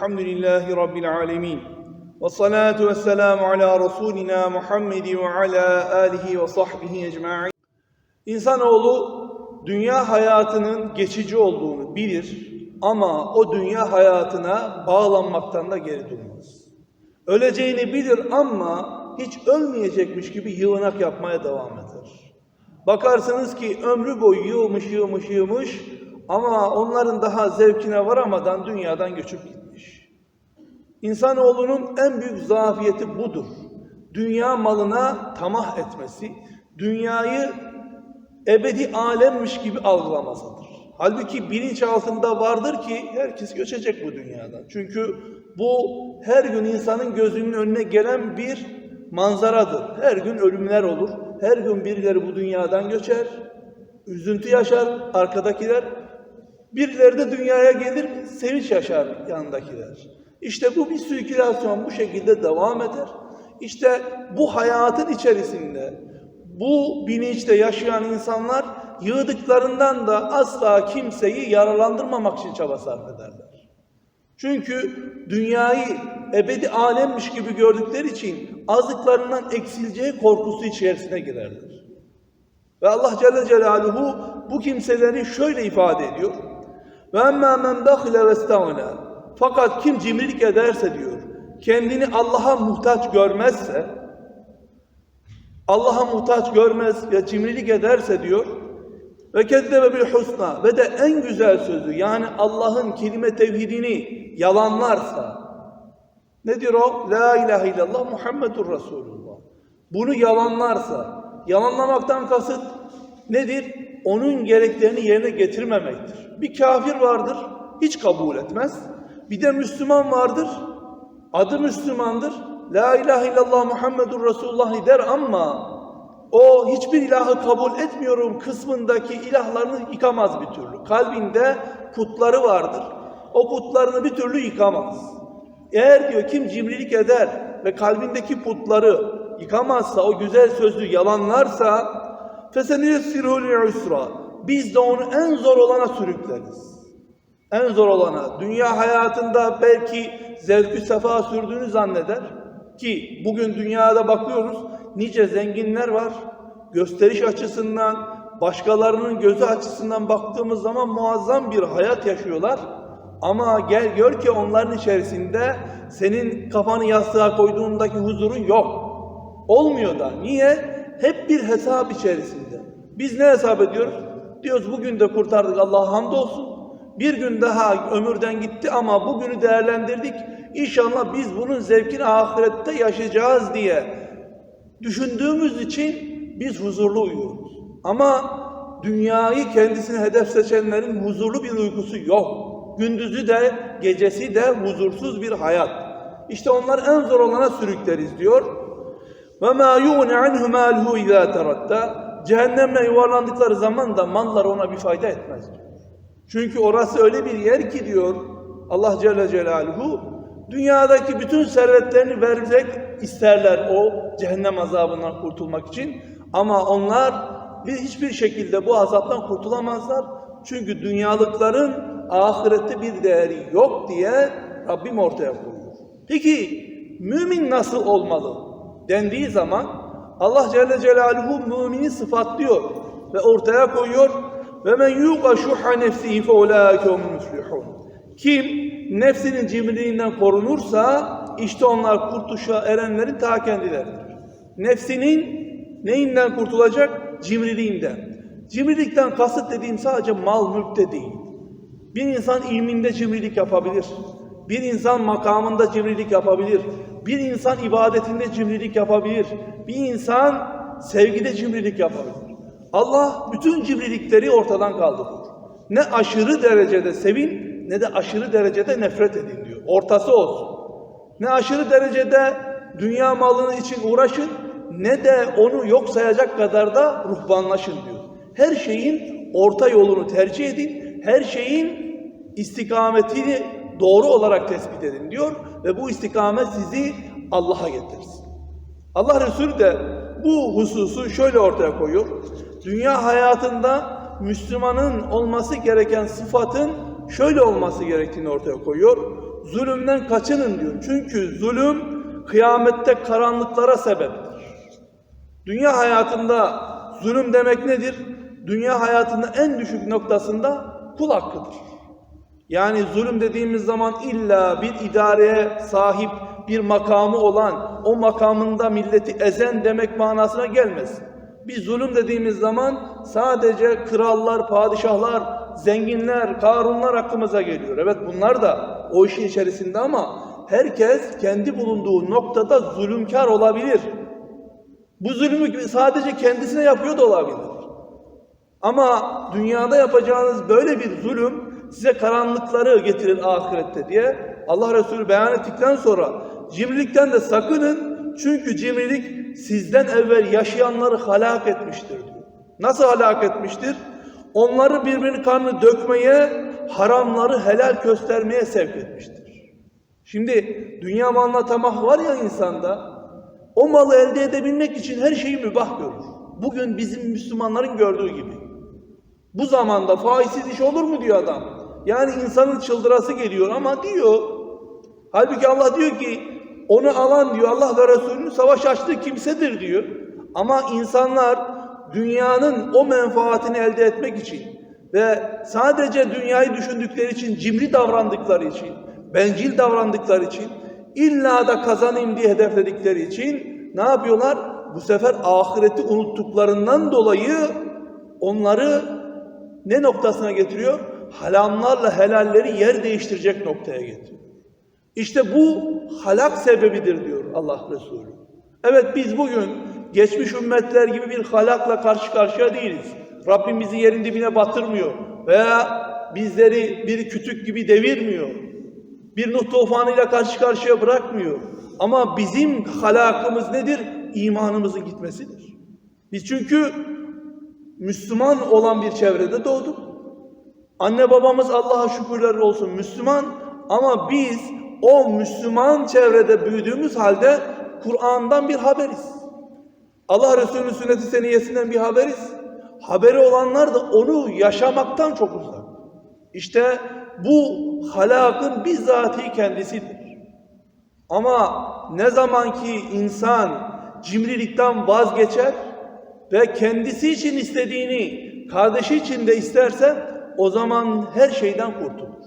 Velhamdülillahi Rabbil alemin. Ve salatu ve selamu ala Resulina Muhammed ve ala alihi ve sahbihi ecma'in. İnsanoğlu dünya hayatının geçici olduğunu bilir ama o dünya hayatına bağlanmaktan da geri durmaz. Öleceğini bilir ama hiç ölmeyecekmiş gibi yığınak yapmaya devam eder. Bakarsınız ki ömrü boyu yığmış yığmış yığmış ama onların daha zevkine varamadan dünyadan göçüp gitmiş. İnsanoğlunun en büyük zafiyeti budur. Dünya malına tamah etmesi, dünyayı ebedi alemmiş gibi algılamasıdır. Halbuki bilinç altında vardır ki herkes göçecek bu dünyadan. Çünkü bu her gün insanın gözünün önüne gelen bir manzaradır. Her gün ölümler olur. Her gün birileri bu dünyadan göçer. Üzüntü yaşar arkadakiler. Birileri de dünyaya gelir, sevinç yaşar yanındakiler. İşte bu bir sirkülasyon bu şekilde devam eder. İşte bu hayatın içerisinde bu bilinçte yaşayan insanlar yığdıklarından da asla kimseyi yaralandırmamak için çaba sarf ederler. Çünkü dünyayı ebedi alemmiş gibi gördükleri için azlıklarından eksileceği korkusu içerisine girerler. Ve Allah Celle Celaluhu bu kimseleri şöyle ifade ediyor. Ve emmâ men bakhile ve Fakat kim cimrilik ederse diyor, kendini Allah'a muhtaç görmezse, Allah'a muhtaç görmez ve cimrilik ederse diyor, ve kezzebe bil husna ve de en güzel sözü yani Allah'ın kelime tevhidini yalanlarsa ne diyor o? La ilahe illallah Muhammedur Resulullah. Bunu yalanlarsa yalanlamaktan kasıt nedir? Onun gereklerini yerine getirmemektir. Bir kafir vardır, hiç kabul etmez. Bir de Müslüman vardır. Adı Müslümandır. La ilahe illallah Muhammedur Resulullah der ama o hiçbir ilahı kabul etmiyorum kısmındaki ilahlarını yıkamaz bir türlü. Kalbinde putları vardır. O putlarını bir türlü yıkamaz. Eğer diyor kim cimrilik eder ve kalbindeki putları yıkamazsa, o güzel sözlü yalanlarsa فَسَنِيَسِّرْهُ usra. Biz de onu en zor olana sürükleriz. En zor olana. Dünya hayatında belki zevkü sefa sürdüğünü zanneder. Ki bugün dünyada bakıyoruz nice zenginler var. Gösteriş açısından, başkalarının gözü açısından baktığımız zaman muazzam bir hayat yaşıyorlar. Ama gel gör ki onların içerisinde senin kafanı yastığa koyduğundaki huzurun yok. Olmuyor da. Niye? Hep bir hesap içerisinde. Biz ne hesap ediyoruz? Diyoruz bugün de kurtardık Allah'a hamdolsun. Bir gün daha ömürden gitti ama bugünü değerlendirdik. İnşallah biz bunun zevkini ahirette yaşayacağız diye düşündüğümüz için biz huzurlu uyuyoruz. Ama dünyayı kendisine hedef seçenlerin huzurlu bir uykusu yok. Gündüzü de gecesi de huzursuz bir hayat. İşte onlar en zor olana sürükleriz diyor. Ve ma yu'ni anhu maluhu iza taratta. Cehennemle yuvarlandıkları zaman da mallar ona bir fayda etmez diyor. Çünkü orası öyle bir yer ki diyor Allah Celle Celaluhu dünyadaki bütün servetlerini verecek isterler o cehennem azabından kurtulmak için. Ama onlar bir hiçbir şekilde bu azaptan kurtulamazlar. Çünkü dünyalıkların ahirette bir değeri yok diye Rabbim ortaya koyuyor. Peki mümin nasıl olmalı dendiği zaman Allah Celle Celaluhu mümini sıfatlıyor ve ortaya koyuyor. Ve men yuqa şuha nefsihi fe ulaike müflihun. Kim nefsinin cimriliğinden korunursa işte onlar kurtuluşa erenlerin ta kendileridir. Nefsinin neyinden kurtulacak? Cimriliğinden. Cimrilikten kasıt dediğim sadece mal mülkte değil. Bir insan ilminde cimrilik yapabilir. Bir insan makamında cimrilik yapabilir. Bir insan ibadetinde cimrilik yapabilir. Bir insan sevgide cimrilik yapabilir. Allah bütün cimrilikleri ortadan kaldırıyor. Ne aşırı derecede sevin ne de aşırı derecede nefret edin diyor. Ortası olsun. Ne aşırı derecede dünya malını için uğraşın ne de onu yok sayacak kadar da ruhbanlaşın diyor. Her şeyin orta yolunu tercih edin. Her şeyin istikametini doğru olarak tespit edin diyor ve bu istikamet sizi Allah'a getirsin. Allah Resulü de bu hususu şöyle ortaya koyuyor. Dünya hayatında Müslümanın olması gereken sıfatın şöyle olması gerektiğini ortaya koyuyor. zulümden kaçının diyor. Çünkü zulüm kıyamette karanlıklara sebeptir. Dünya hayatında zulüm demek nedir? Dünya hayatında en düşük noktasında kul hakkıdır. Yani zulüm dediğimiz zaman illa bir idareye sahip bir makamı olan, o makamında milleti ezen demek manasına gelmez. Bir zulüm dediğimiz zaman sadece krallar, padişahlar, zenginler, karunlar aklımıza geliyor. Evet bunlar da o işin içerisinde ama herkes kendi bulunduğu noktada zulümkar olabilir. Bu zulmü sadece kendisine yapıyor da olabilir. Ama dünyada yapacağınız böyle bir zulüm size karanlıkları getirir ahirette diye Allah Resulü beyan ettikten sonra cimrilikten de sakının çünkü cimrilik sizden evvel yaşayanları halak etmiştir. Nasıl halak etmiştir? Onları birbirinin karnını dökmeye, haramları helal göstermeye sevk etmiştir. Şimdi dünya malına tamah var ya insanda, o malı elde edebilmek için her şeyi mübah görür. Bugün bizim Müslümanların gördüğü gibi. Bu zamanda faizsiz iş olur mu diyor adam. Yani insanın çıldırası geliyor ama diyor. Halbuki Allah diyor ki onu alan diyor Allah ve Resulünün savaş açtığı kimsedir diyor. Ama insanlar dünyanın o menfaatini elde etmek için ve sadece dünyayı düşündükleri için, cimri davrandıkları için, bencil davrandıkları için, illa da kazanayım diye hedefledikleri için ne yapıyorlar? Bu sefer ahireti unuttuklarından dolayı onları ne noktasına getiriyor? Halamlarla helalleri yer değiştirecek noktaya getiriyor. İşte bu halak sebebidir diyor Allah Resulü. Evet biz bugün geçmiş ümmetler gibi bir halakla karşı karşıya değiliz. Rabbim bizi yerin dibine batırmıyor veya bizleri bir kütük gibi devirmiyor. Bir Nuh tufanıyla karşı karşıya bırakmıyor. Ama bizim halakımız nedir? İmanımızın gitmesidir. Biz çünkü Müslüman olan bir çevrede doğduk. Anne babamız Allah'a şükürler olsun Müslüman ama biz o Müslüman çevrede büyüdüğümüz halde Kur'an'dan bir haberiz. Allah Resulü'nün sünnet-i seniyesinden bir haberiz. Haberi olanlar da onu yaşamaktan çok uzak. İşte bu halakın bizzati kendisidir. Ama ne zaman ki insan cimrilikten vazgeçer ve kendisi için istediğini kardeşi için de isterse o zaman her şeyden kurtulur.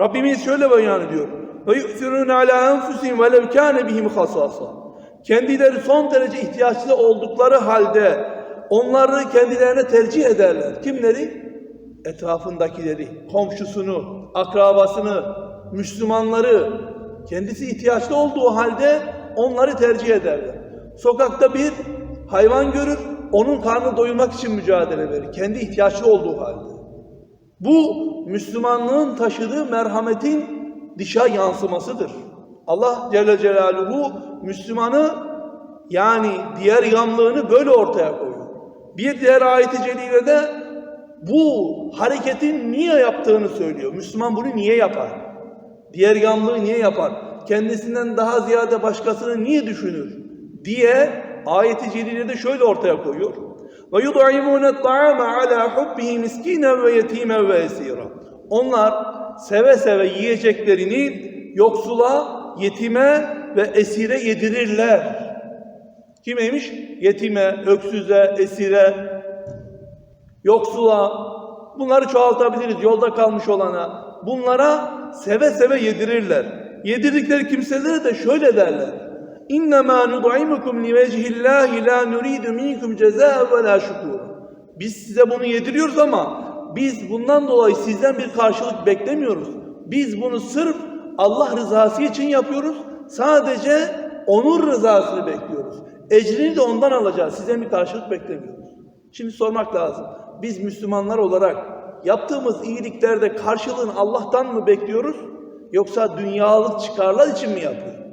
Rabbimiz şöyle beyan ediyor. Ve yu'thirun ala enfusihim ve lev kana bihim hasasa. Kendileri son derece ihtiyaçlı oldukları halde onları kendilerine tercih ederler. Kimleri? Etrafındakileri, komşusunu, akrabasını, Müslümanları kendisi ihtiyaçlı olduğu halde onları tercih ederler. Sokakta bir hayvan görür, onun karnını doyurmak için mücadele verir. Kendi ihtiyaçlı olduğu halde. Bu Müslümanlığın taşıdığı merhametin dışa yansımasıdır. Allah Celle Celaluhu Müslümanı yani diğer yamlığını böyle ortaya koyuyor. Bir diğer ayet-i celilede bu hareketin niye yaptığını söylüyor. Müslüman bunu niye yapar? Diğer yamlığı niye yapar? Kendisinden daha ziyade başkasını niye düşünür? diye ayet-i celilede şöyle ortaya koyuyor. Ve yud'imûne ta'ame ala hubbihi miskinen ve yetimen ve esira. Onlar seve seve yiyeceklerini yoksula, yetime ve esire yedirirler. Kimeymiş? Yetime, öksüze, esire, yoksula. Bunları çoğaltabiliriz yolda kalmış olana. Bunlara seve seve yedirirler. Yedirdikleri kimselere de şöyle derler. İnnemâ nud'imukum livecihillahi la nuridu minkum cezâ ve la şükûr. Biz size bunu yediriyoruz ama biz bundan dolayı sizden bir karşılık beklemiyoruz. Biz bunu sırf Allah rızası için yapıyoruz. Sadece onun rızasını bekliyoruz. Ecrini de ondan alacağız. Sizden bir karşılık beklemiyoruz. Şimdi sormak lazım. Biz Müslümanlar olarak yaptığımız iyiliklerde karşılığını Allah'tan mı bekliyoruz? Yoksa dünyalık çıkarlar için mi yapıyoruz?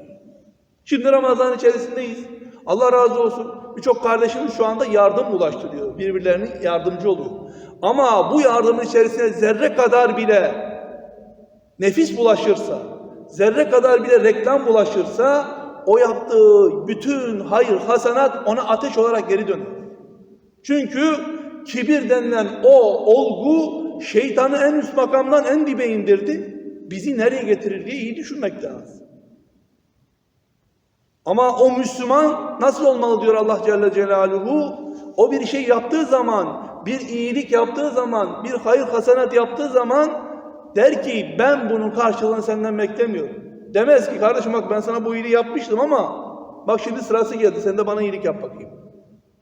Şimdi Ramazan içerisindeyiz. Allah razı olsun. Birçok kardeşimiz şu anda yardım ulaştırıyor. Birbirlerine yardımcı oluyor. Ama bu yardımın içerisine zerre kadar bile nefis bulaşırsa, zerre kadar bile reklam bulaşırsa o yaptığı bütün hayır, hasanat ona ateş olarak geri dönüyor. Çünkü kibir denilen o olgu şeytanı en üst makamdan en dibe indirdi. bizi nereye getirir diye iyi düşünmek lazım. Ama o Müslüman nasıl olmalı diyor Allah Celle Celaluhu? O bir şey yaptığı zaman, bir iyilik yaptığı zaman, bir hayır hasenat yaptığı zaman der ki ben bunun karşılığını senden beklemiyorum. Demez ki kardeşim bak ben sana bu iyiliği yapmıştım ama bak şimdi sırası geldi sen de bana iyilik yap bakayım.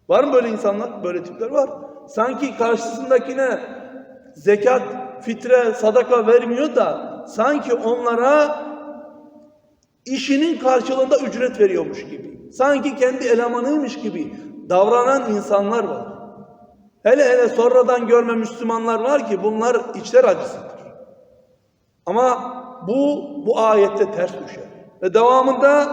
Var mı böyle insanlar? Böyle tipler var. Sanki karşısındakine zekat, fitre, sadaka vermiyor da sanki onlara işinin karşılığında ücret veriyormuş gibi. Sanki kendi elemanıymış gibi davranan insanlar var. Hele hele sonradan görme Müslümanlar var ki bunlar içler acısıdır. Ama bu bu ayette ters düşer. Ve devamında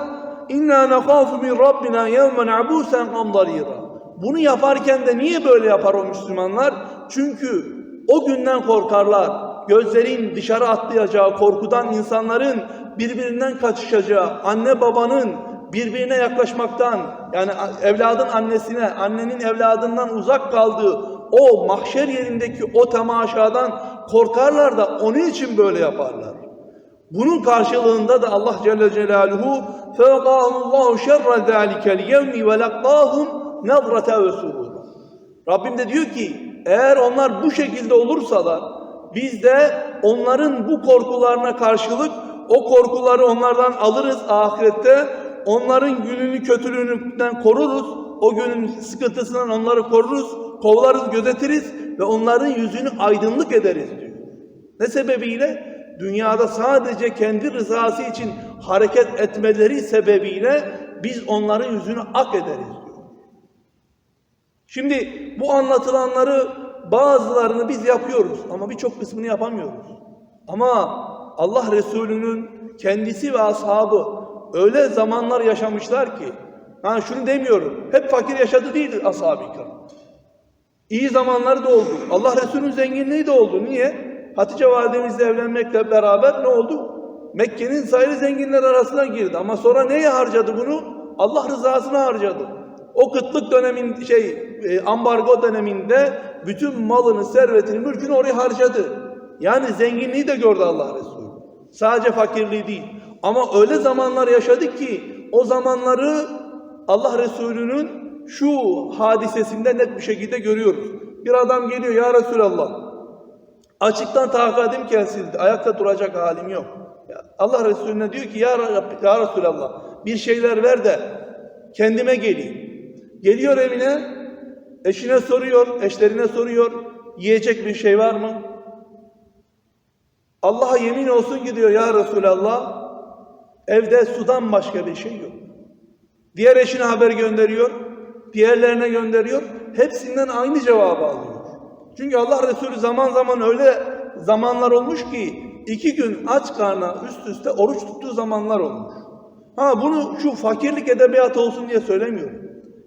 inna nakhafu min rabbina yevmen abusen kamdarira. Bunu yaparken de niye böyle yapar o Müslümanlar? Çünkü o günden korkarlar Gözlerin dışarı atlayacağı korkudan insanların birbirinden kaçışacağı, anne babanın birbirine yaklaşmaktan, yani evladın annesine, annenin evladından uzak kaldığı o mahşer yerindeki o temaşadan korkarlar da onun için böyle yaparlar. Bunun karşılığında da Allah Celle Celaluhu فَوَقَاهُمُ اللّٰهُ شَرَّ ذَٰلِكَ الْيَوْمِ وَلَقَّاهُمْ نَظْرَةَ وَسُرُورًا Rabbim de diyor ki eğer onlar bu şekilde olursalar biz de onların bu korkularına karşılık o korkuları onlardan alırız ahirette. Onların gününü kötülüğünden koruruz. O günün sıkıntısından onları koruruz, kovalarız, gözetiriz ve onların yüzünü aydınlık ederiz diyor. Ne sebebiyle? Dünyada sadece kendi rızası için hareket etmeleri sebebiyle biz onların yüzünü ak ederiz diyor. Şimdi bu anlatılanları bazılarını biz yapıyoruz ama birçok kısmını yapamıyoruz. Ama Allah Resulü'nün kendisi ve ashabı öyle zamanlar yaşamışlar ki yani şunu demiyorum. Hep fakir yaşadı değil ashab-ı kiram. İyi zamanları da oldu. Allah Resulü'nün zenginliği de oldu. Niye? Hatice validemizle evlenmekle beraber ne oldu? Mekke'nin sayılı zenginler arasına girdi. Ama sonra neye harcadı bunu? Allah rızasına harcadı. O kıtlık dönemin şey e, ambargo döneminde bütün malını, servetini, mülkünü oraya harcadı. Yani zenginliği de gördü Allah Resulü. Sadece fakirliği değil. Ama öyle zamanlar yaşadı ki o zamanları Allah Resulü'nün şu hadisesinde net bir şekilde görüyoruz. Bir adam geliyor ya Resulallah. Açıktan takatim kesildi. Ayakta duracak halim yok. Allah Resulüne diyor ki ya, Rabbi, ya Resulallah bir şeyler ver de kendime geleyim. Geliyor evine, eşine soruyor, eşlerine soruyor. Yiyecek bir şey var mı? Allah'a yemin olsun ki diyor ya Resulallah evde sudan başka bir şey yok. Diğer eşine haber gönderiyor, diğerlerine gönderiyor. Hepsinden aynı cevabı alıyor. Çünkü Allah Resulü zaman zaman öyle zamanlar olmuş ki iki gün aç karna üst üste oruç tuttuğu zamanlar olmuş. Ha bunu şu fakirlik edebiyatı olsun diye söylemiyorum.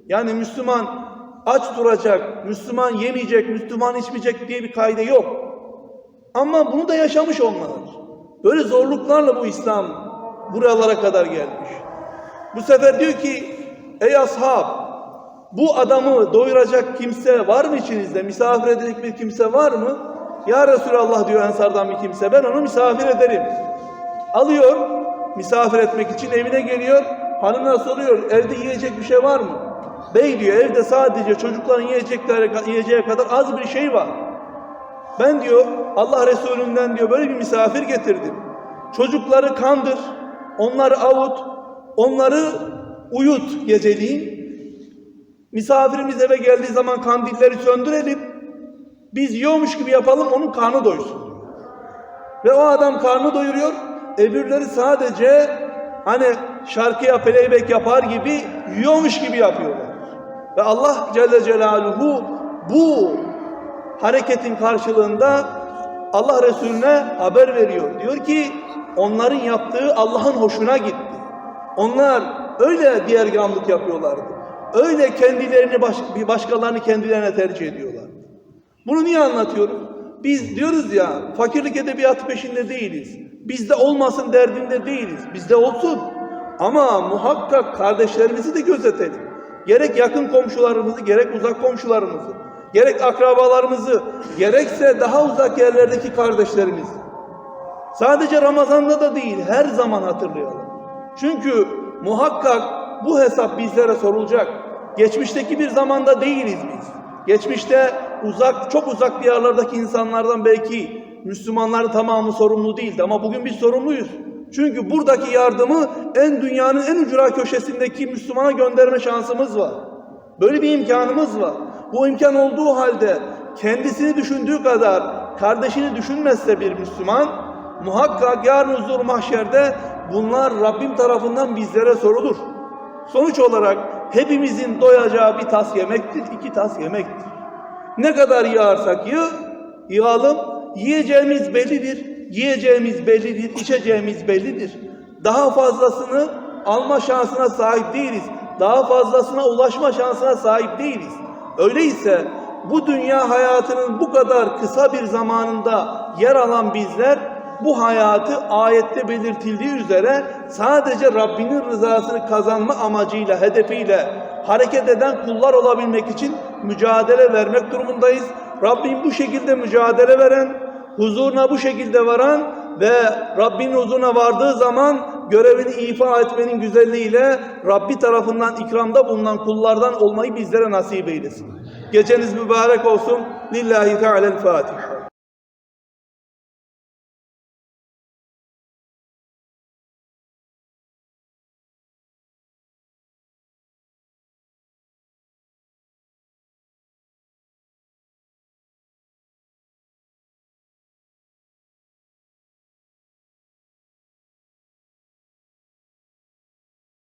Yani Müslüman aç duracak, Müslüman yemeyecek, Müslüman içmeyecek diye bir kaide yok. Ama bunu da yaşamış olmalıdır. Böyle zorluklarla bu İslam buralara kadar gelmiş. Bu sefer diyor ki ey ashab bu adamı doyuracak kimse var mı içinizde? Misafir edecek bir kimse var mı? Ya Resulallah diyor Ensardan bir kimse. Ben onu misafir ederim. Alıyor misafir etmek için evine geliyor. Hanımına soruyor evde yiyecek bir şey var mı? Bey diyor evde sadece çocukların yiyecekleri, yiyeceği kadar az bir şey var. Ben diyor Allah Resulü'nden diyor böyle bir misafir getirdim. Çocukları kandır, onları avut, onları uyut geceliğin. Misafirimiz eve geldiği zaman kandilleri söndürelim. Biz yiyormuş gibi yapalım onun karnı doysun. Ve o adam karnı doyuruyor. Öbürleri sadece hani şarkıya playback yapar gibi yiyormuş gibi yapıyorlar. Ve Allah Celle Celaluhu bu hareketin karşılığında Allah Resulüne haber veriyor. Diyor ki onların yaptığı Allah'ın hoşuna gitti. Onlar öyle diğer yanlık yapıyorlardı. Öyle kendilerini baş, başkalarını kendilerine tercih ediyorlar. Bunu niye anlatıyorum? Biz diyoruz ya fakirlik edebiyatı peşinde değiliz. Bizde olmasın derdinde değiliz. Bizde olsun. Ama muhakkak kardeşlerimizi de gözetelim. Gerek yakın komşularımızı, gerek uzak komşularımızı, gerek akrabalarımızı, gerekse daha uzak yerlerdeki kardeşlerimizi. Sadece Ramazan'da da değil, her zaman hatırlayalım. Çünkü muhakkak bu hesap bizlere sorulacak. Geçmişteki bir zamanda değiliz biz. Geçmişte uzak, çok uzak diyarlardaki insanlardan belki Müslümanların tamamı sorumlu değildi ama bugün biz sorumluyuz. Çünkü buradaki yardımı en dünyanın en ücra köşesindeki Müslümana gönderme şansımız var. Böyle bir imkanımız var. Bu imkan olduğu halde kendisini düşündüğü kadar kardeşini düşünmezse bir Müslüman muhakkak yarın huzur mahşerde bunlar Rabbim tarafından bizlere sorulur. Sonuç olarak hepimizin doyacağı bir tas yemektir, iki tas yemektir. Ne kadar yağarsak yığ, yığalım, yiyeceğimiz bellidir, yiyeceğimiz bellidir, içeceğimiz bellidir. Daha fazlasını alma şansına sahip değiliz. Daha fazlasına ulaşma şansına sahip değiliz. Öyleyse bu dünya hayatının bu kadar kısa bir zamanında yer alan bizler bu hayatı ayette belirtildiği üzere sadece Rabbinin rızasını kazanma amacıyla, hedefiyle hareket eden kullar olabilmek için mücadele vermek durumundayız. Rabbim bu şekilde mücadele veren, huzuruna bu şekilde varan ve Rabbinin huzuruna vardığı zaman görevini ifa etmenin güzelliğiyle Rabbi tarafından ikramda bulunan kullardan olmayı bizlere nasip eylesin. Geceniz mübarek olsun. Lillahi Teala'l-Fatiha.